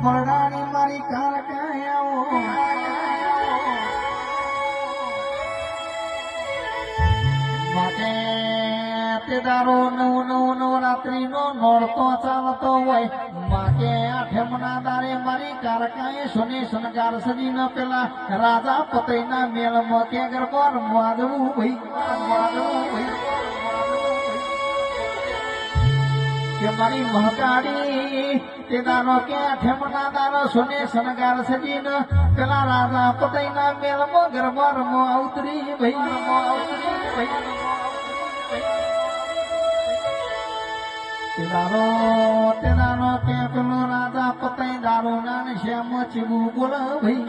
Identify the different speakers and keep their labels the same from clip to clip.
Speaker 1: ભરડાની મારી કાર માટે પેદારો નવ નવ નવરાત્રી નો નોડતો ચાલતો હોય. માટે આઠમના દારે મારી કારકાએ સુની શણગાર સજી ન પેલા રાજા પતઈના મેળ કે ગરબા રમવા દેવું ભાઈ રમવા ભાઈ. કે મારી મહકાડી તે દારો કે આઠમના દારો સોને શણગાર સજીન? પેલા રાજા પતઈના મેળમો ગરબાર મો ઉતરી ભાઈ મો ઉતરી ભાઈ તેદારો તેદારો કે પેલો રાજા પતઈ દારો નાન શ્યામ ચીવું બોલ, ભાઈ.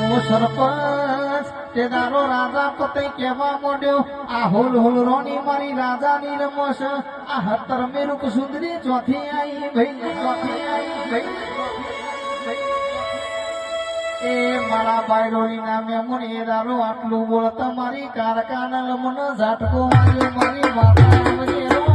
Speaker 1: બોલ સરપંચ તે દારો રાજા પતે કહેવા માંડ્યો, આ હોલ હોલ રોની મારી રાજાની રમોશ. આ હતર મેરુક સુંદરી ચોથી આઈ ભાઈ ચોથી આઈ ભાઈ એ મારા બાયરોની નામે મુની દારો આટલું બોલતા મારી કારકાના લમન ઝાટકો મારી મારી મને